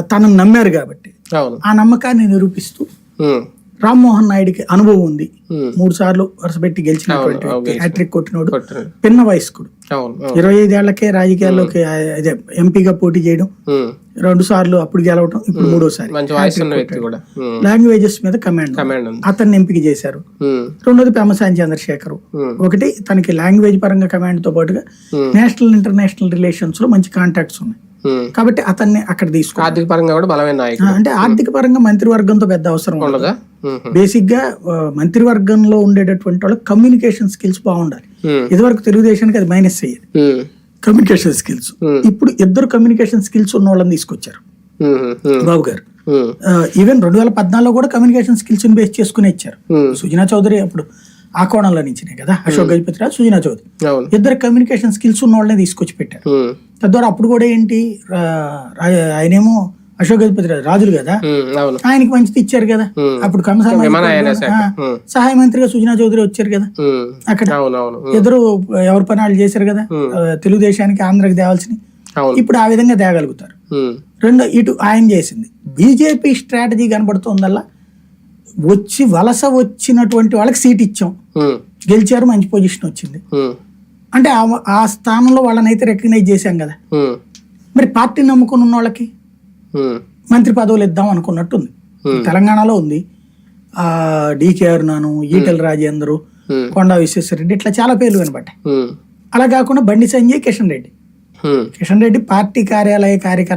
తనను నమ్మారు కాబట్టి. ఆ నమ్మకాన్ని నిరూపిస్తూ రామ్మోహన్ నాయుడికి అనుభవం ఉంది. మూడు సార్లు వరుసపెట్టి గెలిచినటువంటి వ్యక్తి హ్యాట్రిక్ కొట్టినోడు. పిన్న వయస్కుడు. ఇరవై ఐదేళ్ళకే రాజకీయాల్లోకి అదే ఎంపీగా పోటీ చేయడం రెండు సార్లు అప్పుడు గెలవడం ఇప్పుడు మూడోసారి లాంగ్వేజెస్ మీద కమాండ్. అతన్ని ఎంపిక చేశారు. రెండోది పెమ్మసాని చంద్రశేఖర్. ఒకటి తనకి లాంగ్వేజ్ పరంగా కమాండ్తో పాటుగా. నేషనల్ ఇంటర్నేషనల్ రిలేషన్స్లో మంచి కాంటాక్ట్స్ ఉన్నాయి. కాబట్టి అతన్ని అక్కడ తీసుకున్నారు ఆర్థిక పరంగా కూడా బలమైన నాయకుడు. అంటే ఆర్థిక పరంగా మంత్రివర్గంతో పెద్ద అవసరం ఉండదు. బేసిక్గా మంత్రివర్గంలో ఉండేటటువంటి వాళ్ళకి కమ్యూనికేషన్ స్కిల్స్ బాగుండాలి. ఇదివరకు తెలుగుదేశానికి అది మైనస్ అయ్యేది. Communication skills. ఇప్పుడు ఇద్దరు కమ్యూనికేషన్ స్కిల్స్ ఉన్న వాళ్ళని తీసుకొచ్చారు. బాబు గారు. ఈవెన్ రెండు వేల పద్నాలుగులో కూడా కమ్యూనికేషన్ స్కిల్స్ బేస్ చేసుకుని ఇచ్చారు. సుజనా చౌదరి అప్పుడు ఆ కోణంలో నుంచినే కదా. అశోక్ గజపతి రాజు సుజనా చౌదరి. ఇద్దరు కమ్యూనికేషన్ స్కిల్స్ ఉన్న వాళ్ళని తీసుకొచ్చి పెట్టారు. ఉమ్, తద్వారా అప్పుడు కూడా ఏంటి ఆయనేమో అశోక్ గజపతి రాజు రాజులు కదా. అవును. ఆయనకి మంచిది ఇచ్చారు కదా. అప్పుడు సహాయ మంత్రిగా సుజనా చౌదరి వచ్చారు కదా. అక్కడ ఇద్దరు ఎవరి పని వాళ్ళు చేశారు కదా. తెలుగుదేశానికి ఆంధ్రకి తేవాల్సిన ఇప్పుడు ఆ విధంగా తేగలుగుతారు. రెండు ఇటు ఆయన చేసింది. బీజేపీ స్ట్రాటజీ కనబడుతోందల్లా. వచ్చి వలస వచ్చినటువంటి వాళ్ళకి సీట్ ఇచ్చాం. గెలిచారు మంచి పొజిషన్ వచ్చింది. అంటే ఆ- స్థానంలో వాళ్ళని అయితే రికగ్నైజ్ చేశాం కదా. మరి పార్టీ నమ్ముకుని ఉన్న వాళ్ళకి మంత్రి పదవులు ఇద్దాం అనుకున్నట్టుంది. తెలంగాణలో ఉంది. ఆ డీకే అరుణాను ఈటెల రాజేందరు కొండా విశ్వేశ్వరరెడ్డి ఇట్లా చాలా పేర్లు వినబడ్డాయి. ఉమ్, అలా కాకుండా బండి సంజయ్ కిషన్ రెడ్డి. కిషన్ రెడ్డి పార్టీ కార్యాలయ కార్యకర్త